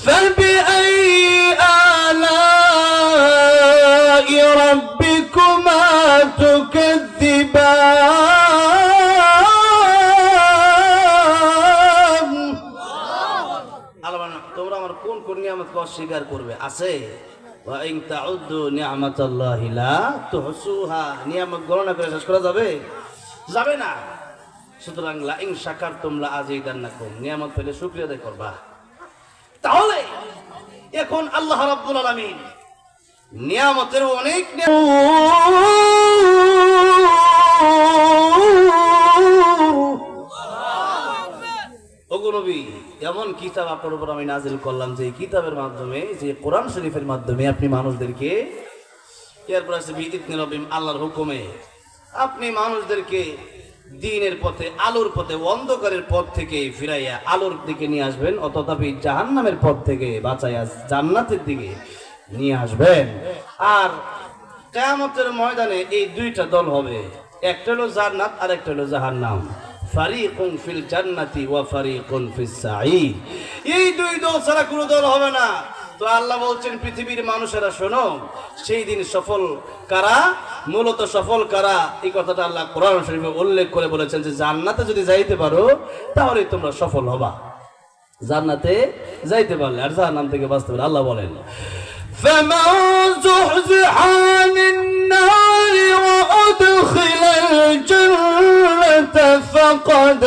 فبأي آلاء ربكما تكذبان আল্লাহ বলেন, তোমরা আমার কোন কোন নিয়ামতকে অস্বীকার করবে আছে ওয়া ইন তাউদ্দু নি'মাতাল্লাহি লা তুহসুহা নিয়ামত গণনা করে শেষ করা যাবে যাবে না সুতরাং লা ইন শাকারতুম লা আযীদান্নাকুম নিয়ামত পেলে শুকরিয়া আদায় করবা তাহলে এখন আল্লাহ রাব্বুল আলামিন নিয়ামতের অনেক ওগুনবী এমন কিতাব আপনার উপর আমি নাজিল করলাম যে কিতাবের মাধ্যমে যে কোরআন শরীফের মাধ্যমে আপনি মানুষদেরকে এরপর আছে বিদিত নিরবিম আল্লাহর হুকুমে আপনি মানুষদেরকে দিনের পথে, আলোর পথে, অন্ধকারের পথ থেকে ফিরাইয়া আলোর দিকে নিয়ে আসবেন অতথাপি জাহান্নামের পথ থেকে বাঁচাইয়া জান্নাতের দিকে নিয়ে আসবেন। আর কেয়ামতের ময়দানে এই দুইটা দল হবে, একটা হলো জান্নাত আর একটা হলো জাহান্নাম। ফারিকুন ফিল জান্নাতি ওয়া ফারিকুন ফিস সাঈদ। এই দুই দল ছাড়া কোনো দল হবে না। তো আল্লাহ বলছেন, পৃথিবীর মানুষেরা শোনো, সেই দিন সফল কারা? মূলত সফল কারা এই কথাটা আল্লাহ কোরআন শরীফে উল্লেখ করে বলেছেন যে জান্নাতে যদি যাইতে পারো তাহলে তোমরা সফল হবা জান্নাতে যাইতে পারলে আর জাহান্নাম থেকে বাঁচতে পারলে আল্লাহ বলেন فمن زحزح عن النار وأدخل الجنة فقد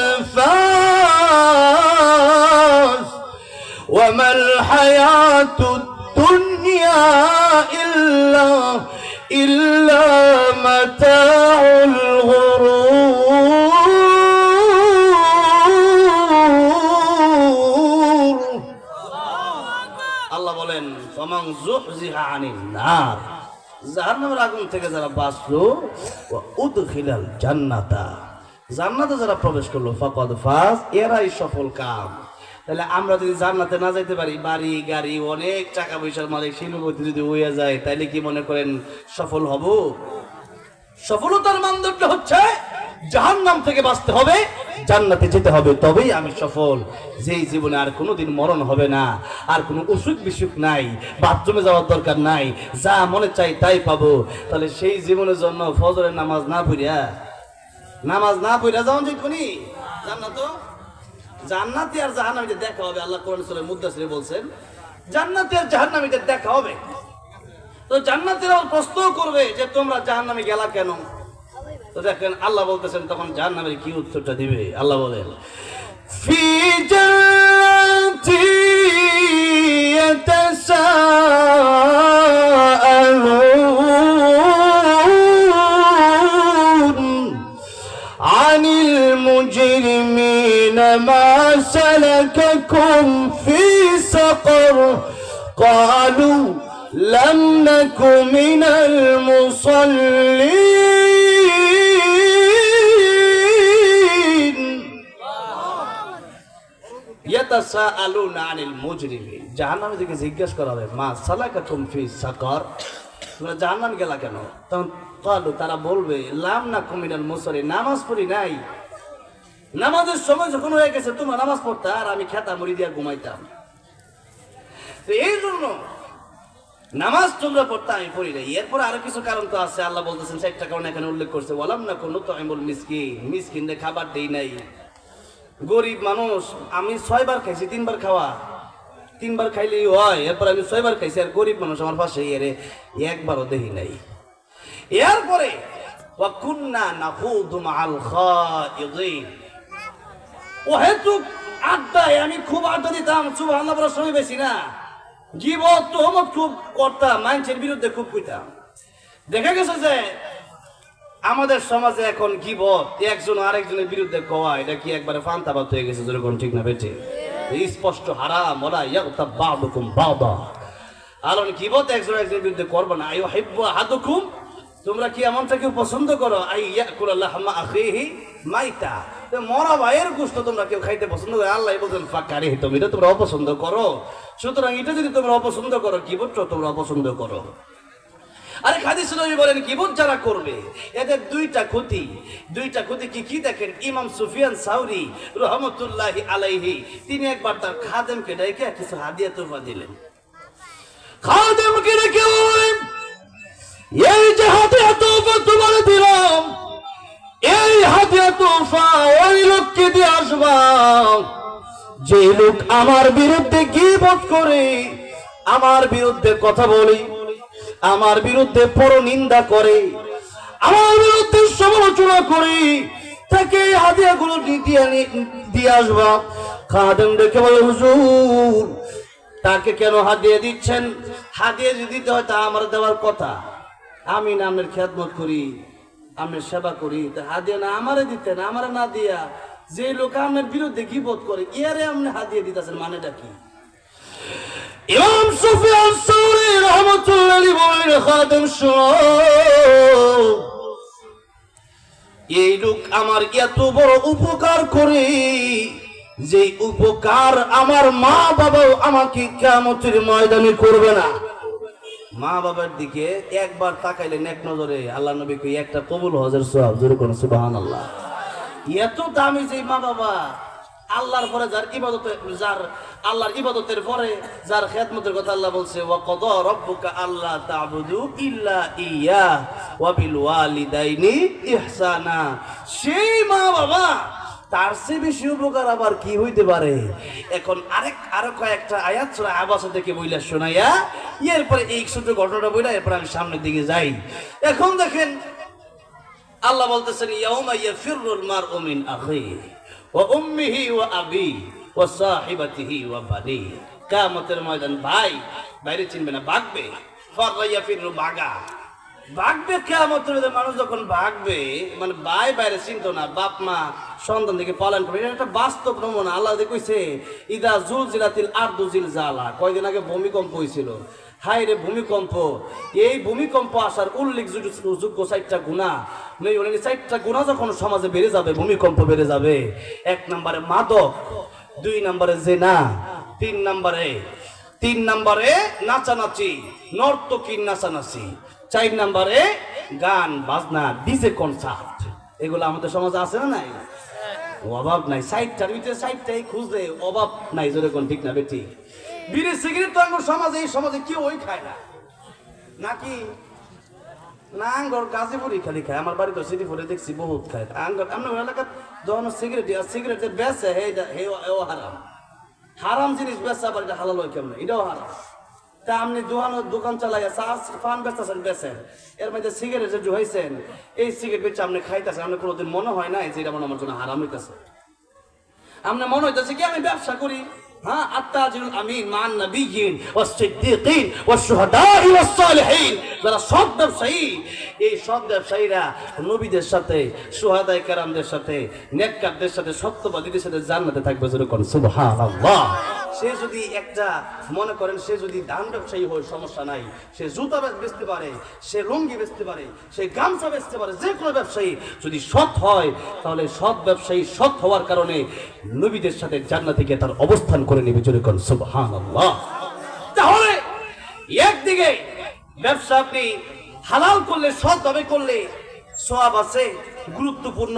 فاز وما الحياة الدنيا إلا إلا متاع الغرور আল্লাহ বলেন ফমাং জুহজিহা আনিন নার জাহান্নামের আগুন থেকে যারা বাঁচলো ওয়া উদখিলাল জান্নাতা জান্নাতে যারা প্রবেশ করলো ফাকাদ ফাজ এরাই সফল কাম তাহলে আমরা যদি জান্নাতে না যাইতে পারি, বাড়ি, গাড়ি, অনেক টাকা পয়সার মালিক শিল্পপতি যদি হইয়া যায়, তাইলে কি মনে করেন সফল হব? সফলতার মানদণ্ড হচ্ছে জাহান্নাম থেকে বাঁচতে হবে, জান্নাতে যেতে হবে, তবেই আমি সফল। যেই জীবনে আর কোনোদিন মরণ হবে না, আর কোনো অসুখ বিসুখ নাই, বাথরুমে যাওয়ার দরকার নাই, যা মনে চাই তাই পাবো। তাহলে সেই জীবনের জন্য ফজরের নামাজ না পড়িয়া, নামাজ না পড়িয়া যাওয়া কোনি? জান্নাত? জান্নাতি আর জাহান্নামীদের দেখা হবে, আল্লাহ কোরআন সুরে মুদাসরে বলছেন, জান্নাতি আর জাহান্নামীদের দেখা হবে। তো জান্নাতিরা প্রশ্ন করবে যে তোমরা জাহান্নামে গেলা কেন? তো দেখেন, আল্লাহ বলতেছেন, তখন জাহান্নামের কি উত্তরটা দিবে? আল্লাহ বলেন, ফি سلككم في سقر قالوا لم نك من المصلين ইয়াতাসাআলুনা আনিল মুজরিমিন জাহান্নামে দিকে জিজ্ঞাসা করা হবে মা সালাকাতুম ফি সাকার তোমরা জাহান্নাম গেলা কেন তখন কালু তারা বলবে লাম না কুমিনাল মুসরি নামাজ পড়ি নাই নামাজের সময় যখন হয়ে গেছে, তোমরা নামাজ পড়তা আর আমি খেতা মুড়ি দিয়া ঘুমাইতাম। এই জন্য নামাজ তোমরা পড়তে আমি পড়ি নাই। এরপর আরও কিছু কারণ তো আছে। আল্লাহ বলতেছেন একটা কারণ এখানে উল্লেখ করছে। বললাম না কোনো তো আমি বল মিসকিন খাবার দেই নাই। গরিব মানুষ, আমি ছয়বার খাইছি, তিনবার খাওয়া। তিনবার খাইলেই হয়। এরপর আমি ছয়বার খাইছি আর গরিব মানুষ আমার পাশে এরে একবারও দেখি নাই। এরপরে ওয়াকুন্না নাখুদু মাআল খাইদিন ও হেতু আড্ডায় আমি খুব আড্ডা দিতাম, সুবহানাল্লাহ বলার সময় বেশি না। গিবত, তোহমত খুব করতাম, মানুষের বিরুদ্ধে খুব কইতাম। দেখা গেছে যে আমাদের সমাজে এখন গিবত একজন আরেকজনের বিরুদ্ধে কওয়া, এটা কি একবারে ফান্তাবাদ হয়ে গেছে যেরকম ঠিক না বেঠে? স্পষ্ট, হারাম ওলা ইয়াগতা বাদুকুম বাদা। আর গিবত একজন একজনের বিরুদ্ধে করবে না। আইও হিব্বু আহাদুকুম তোমরা কি এমনটা কেউ পছন্দ করো? মাইতা। মরা ভাইয়ের গোশত তোমরা কেউ খাইতে পছন্দ করো? আল্লাহ বলছেন ফাঁকারে তুমি এটা তোমরা অপছন্দ করো? সুতরাং এটা যদি তোমরা অপছন্দ করো গিবতটা তোমরা অপছন্দ করো। আরে হাদিস নবী বলেন গিবত যারা করবে, এদের দুইটা ক্ষতি। দুইটা ক্ষতি কি কি দেখেন? ইমাম সুফিয়ান সাউরি রহমতুল্লাহি আলাইহি, তিনি একবার তার খাদেমকে ডেকে কিছু হাদিয়া তোফা দিলেন। খাদেমকে ডেকে এই যে হাদিয়া তোফা তোমার দিলাম, এই হাদিয়া তোফা ওই লোককে দিয়ে আসবা। যে লোক আমার বিরুদ্ধে গিবত করে, আমার বিরুদ্ধে কথা বলে, আমার বিরুদ্ধে পর নিন্দা করে, আমার বিরুদ্ধে সমালোচনা করে, তাকে হাদিয়া গুলো দিয়ে আনি- দিয়ে আসবা। খাদেম দেখে বলে, হুজুর, তাকে কেন হাদিয়া দিচ্ছেন? হাদিয়া যদি দিতে হয় তা আমার দেওয়ার কথা। আমি নামের খেদমত করি আমি সেবা করি। তা হাদিয়া না আমারে দিতেন আমারে না দিয়া যে লোক আমার বিরুদ্ধে গিবত করে, ইয়ারে আপনি হাদিয়া দিতেছেন, মানেটা কি? ইমাম সুফিয়ান সাউরি রহমাতুল্লাহ বলেন, খাদেম এই লোক আমার এত বড় উপকার করে যে উপকার আমার মা বাবাও আমাকে কেমতের ময়দানে করবে না। মা বাবার দিকে একবার তাকাইলেন এক নজরে আল্লাহ নবী কই, একটা কবুল হজের সোহাব, জোরে কোন সুবাহান আল্লাহ এত দামি যে মা বাবা, আল্লাহর পরে যার ইবাদত, যার আল্লাহর ইবাদতের পরে যার খেদমতের কথা আল্লাহ বলছে ওয়া কদ রব্বুকা আল্লাহ তা'বুদু ইল্লা ইয়া, ওয়া বিল ওয়ালিদাইনি ইহসানা। সেই মা বাবা তার চেয়ে বেশি উপকার আবার কি হইতে পারে? এখন আরেক, আরও কয়েকটা আয়াত সূরা আবাসা থেকে বইলা শোনাইয়া, এরপরে এই ছোট ঘটনাটা বইলা, এরপরে আমি সামনের দিকে যাই। এখন দেখেন, আল্লাহ বলতেছেন, ইয়াউমা ইয়াফিরুল মারউ মিন আখিহি ওয়া উম্মিহি ওয়া আবি ওয়া সাহিবাতিহি ওয়া বানি। কিয়ামতের ময়দান, ভাই, বাইরে চিনবে না ভাগবে ফাররা ইয়াফিরু বাগা। কিয়ামতের ময়দানে মানুষ যখন ভাগবে মানে বাই বাইরে চিনতো না, বাপ মা, সন্তান থেকে পালন করবে, এটা একটা বাস্তব নমুনা। আল্লাহ কইছে, ইদা জুলজিলাতিল আরদু জিলজালা। কয়দিন আগে ভূমিকম্প হয়েছিল হাই রে ভূমিকম্প! এই ভূমিকম্প আসার উল্লেখযোগ্য চারটা গুণা। নেই চারটা গুণা যখন সমাজে বেড়ে যাবে, ভূমিকম্প বেড়ে যাবে। এক নম্বরে মাদক, দুই নম্বরে জেনা, তিন নম্বরে তিন নম্বরে নাচানাচি, নর্তকীর নাচানাচি। চার নম্বরে গান, বাজনা, ডিজে কনসার্ট এগুলো আমাদের সমাজে আছে না নাই? অভাব নাই। সাইডটার ভিতরে সাইডটাই খুঁজলে অভাব নাই জোরে কোন ঠিক না বেটি। বিড়ি, সিগারেট তো আমার সমাজে, এই সমাজে কেউ ওই খায় না। নাকি? না, আঙ্গর গাজীপুরি খালি খায়। আমার বাড়িতে সিটি ফুলে দেখছি বহুত খায়। আঙ্গর, আপনার এলাকার যখন সিগারেট, আর সিগারেট যে বেচে, হে হে হারাম। হারাম জিনিস বেচা আবার এটা হালাল হয় কেমন? এটাও হারাম। তা আপনি দোকান বেচতেছেন, বেচেন। এর মধ্যে সিগারেট যে এই সিগারেট বেচে আপনি খাইতেছেন। আপনি কোনোদিন মনে হয় যে এটা আমার জন্য হারাম হইতেছে? আপনার মনে হইতেছে কি আমি ব্যবসা করি? হ্যাঁ মান ওয়াস সিদ্দিকিন ওয়াস সালিহিন। যারা সৎ ব্যবসায়ী, এই সৎ ব্যবসায়ীরা নবীদের সাথে সুহাদাই কেরামদের সাথে, নেককারদের সাথে, সত্যবাদীদের সাথে জান্নাতে থাকবে যেরকম, সুবহানাল্লাহ। সে যদি একটা মনে করেন সে যদি ধান ব্যবসায়ী হয়, সমস্যা নাই। সে জুতা বেচতে পারে, সে লুঙ্গি বেচতে পারে, সে গামছা বেচতে পারে, যে কোনো ব্যবসায়ী যদি সৎ হয়, তাহলে সৎ ব্যবসায়ী সৎ হওয়ার কারণে নবীদের সাথে জান্নাতে গিয়ে তার অবস্থান করে নেবে। যেরকম সুবহানাল্লাহ। তাহলে একদিকে ব্যবসা আপনি হালাল করলে সৎভাবে করলে সোয়াব আছে, গুরুত্বপূর্ণ।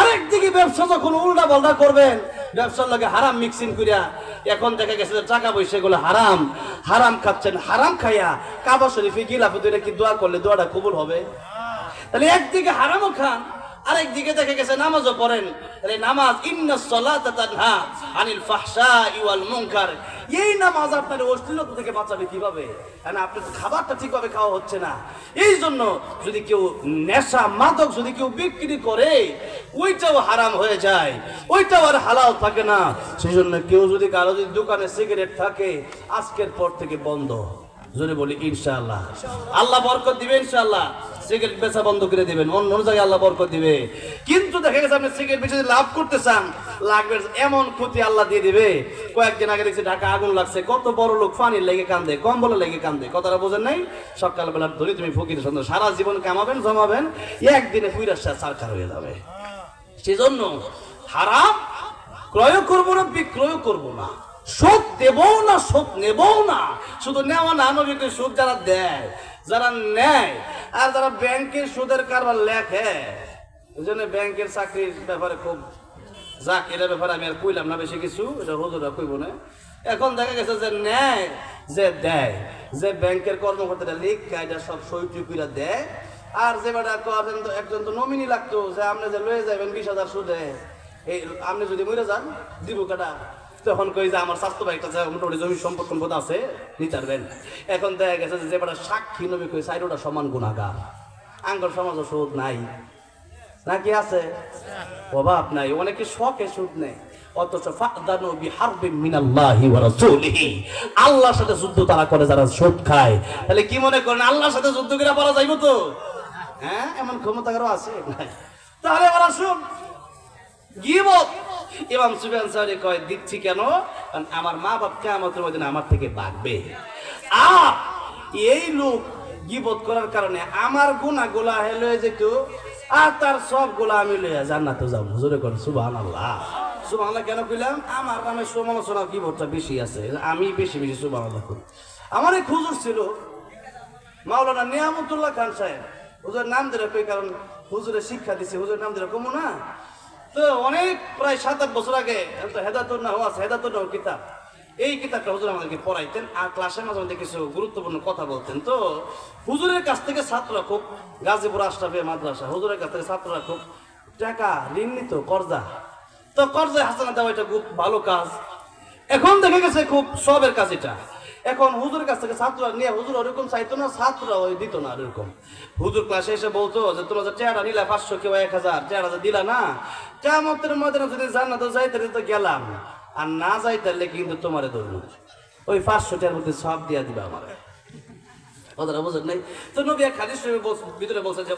আরেকদিকে ব্যবসা যখন উল্টা পাল্টা করবেন, ব্যবসার লগে হারাম মিক্সিং করিয়া এখন দেখা গেছে যে টাকা পয়সা গুলো হারাম। হারাম খাচ্ছেন, হারাম খাইয়া কাবা শরীফে গিলা এটা কি দোয়া করলে দোয়াটা কবুল হবে? তাহলে একদিকে হারামও খান আরেকদিকে দেখে গেছে, নামাজও পড়েন। তাহলে নামাজ, ইন্না সলাতা তানহা আনিল ফাহশাই ওয়াল মুনকার। এই নামাজ আপনার অশ্লীলতা থেকে বাঁচাবে কীভাবে? কারণ আপনার তো খাবারটা ঠিকভাবে খাওয়া হচ্ছে না। এই জন্য যদি কেউ নেশা, মাদক যদি কেউ বিক্রি করে, ওইটাও হারাম হয়ে যায়। ওইটাও আর হালাল থাকে না। সেই জন্য কেউ যদি কারও যদি দোকানে সিগারেট থাকে, আজকের পর থেকে বন্ধ। জোরে বলি, ইনশাআল্লাহ। আল্লাহ বরকত দিবে, ইনশাআল্লাহ। সিগারেট বেচা বন্ধ করে দিবেন অন্য জায়গায় আল্লাহ বরকত দিবে। কিন্তু দেখা গেছে আপনি সিগারেট বেচে লাভ করতে চান, লাগবে এমন ক্ষতি আল্লাহ দিয়ে দিবে। কয়েকদিন আগে দেখছি ঢাকা আগুন লাগছে, কত বড় লোক পানির লেগে কান্দে কম বলে লেগে কান্দে। কথাটা বোঝেন নাই? সকালবেলা ধরে তুমি ফকির সুন্দর সারা জীবন কামাবেন, জমাবেন, একদিনে ফুইরা সারকার হয়ে যাবে। সেজন্য হারাম, ক্রয় করব না, বিক্রয় করব না। সুদ দেবও না সুদ নেবও না। শুধু নেওয়া না, নবীকে সুদ যারা দেয়, যারা নেয়, আর যারা ব্যাংকের সুদের কারবার লেখে ওই জন্য ব্যাংকের চাকরির ব্যাপারে খুব যাক এটার ব্যাপারে আমি আর কইলাম না বেশি কিছু, এটা হুজুরা কইব না। এখন দেখা গেছে যে নেয়, যে দেয়, যে ব্যাংকের কর্মকর্তারা লিখ, এটা সব সই টুকুরা দেয়। আর যে বেটা করেন তো একজন তো নমিনি লাগতো, যে আপনি যে লয়ে যাবেন বিশ হাজার সুদে, এই আপনি যদি মরে যান, দিব কাটা তখন কই যে আমার স্বাস্থ্য ভাই একটা মোটামুটি জমি সম্পদ সম্পদ আছে নিতে পারবেন এখন দেখা গেছে যে বেটা সাক্ষী নবী কই সাইডোটা সমান গুণাগার আঙ্গর সমাজ সুদ নাই। নাকি আছে? অভাব নাই। অনেকে শখে সুদ নেই অথচ ফাদানু বিহারবিন মিনাল্লাহি ওয়া রাসূলিহি। আল্লাহর সাথে যুদ্ধ তারা করে যারা সুদ খায়। তাহলে কি মনে করেন আল্লাহর সাথে যুদ্ধ করে পারা যাইব তো? হ্যাঁ এমন ক্ষমতা কারও আছে। তাহলে ওরা শুন গিবত। ইমাম সুফিয়ান সাহেব কয়, দিচ্ছি কেন? কারণ আমার মা বাপ কেমতের মধ্যে আমার থেকে বাগবে আর এই লোক গিবত করার কারণে আমার গুণা গোলা হেলে যেত, আর তার সব গোলা আমি লইয়া জান্নাতে যাব। হুজুরে কোন, সুবহানাল্লাহ। সুবহানাল্লাহ কেন কইলাম? আমার নামে সমালোচনা গিবতটা বেশি আছে, আমি বেশি বেশি সুবহানাল্লাহ করি। আমার এক হুজুর ছিল, মাওলানা নিয়ামতুল্লাহ খান সাহেব। হুজুরের নাম দিলে কই, কারণ হুজুরের শিক্ষা দিছে, হুজুরের নাম দিলে কমু না তো অনেক প্রায় সাত আট বছর আগে হেদাতুর না আছে হেদাতুর না কিতাব। এই কিতাবটা হুজুর আমাদেরকে পড়াইতেন আর ক্লাসের মাঝে মধ্যে কিছু গুরুত্বপূর্ণ কথা বলতেন। তো হুজুরের কাছ থেকে ছাত্ররা খুব, গাজীপুর আশরাফে মাদ্রাসা, হুজুরের কাছ থেকে ছাত্ররা খুব টাকা ঋণ নিত কর্জা। তো কর্জায় হাসানা দেওয়া এটা খুব ভালো কাজ। এখন দেখা গেছে খুব সবের কাজ এটা। এখন হুজুরের কাছ থেকে ছাত্ররা নিয়ে, হুজুর ওরকম চাইতো না, ছাত্ররা ওই দিত না এরকম হুজুর ক্লাসে এসে বলতো যে, তোমরা যে চেহারা নিলা পাঁচশো কেউ এক হাজার, চেহারা যে দিলা না কেমতের মধ্যে যদি জান্নাত যাইতে তো গেলাম। আর না যাই যাইতে কিন্তু তোমারে ধরবো ওই পাঁচশো টাকার মধ্যে সব দিয়া দিবা আমার। কথাটা বুঝেন নাই? তো নবী এক হাদিস ভিতরে বলছে যে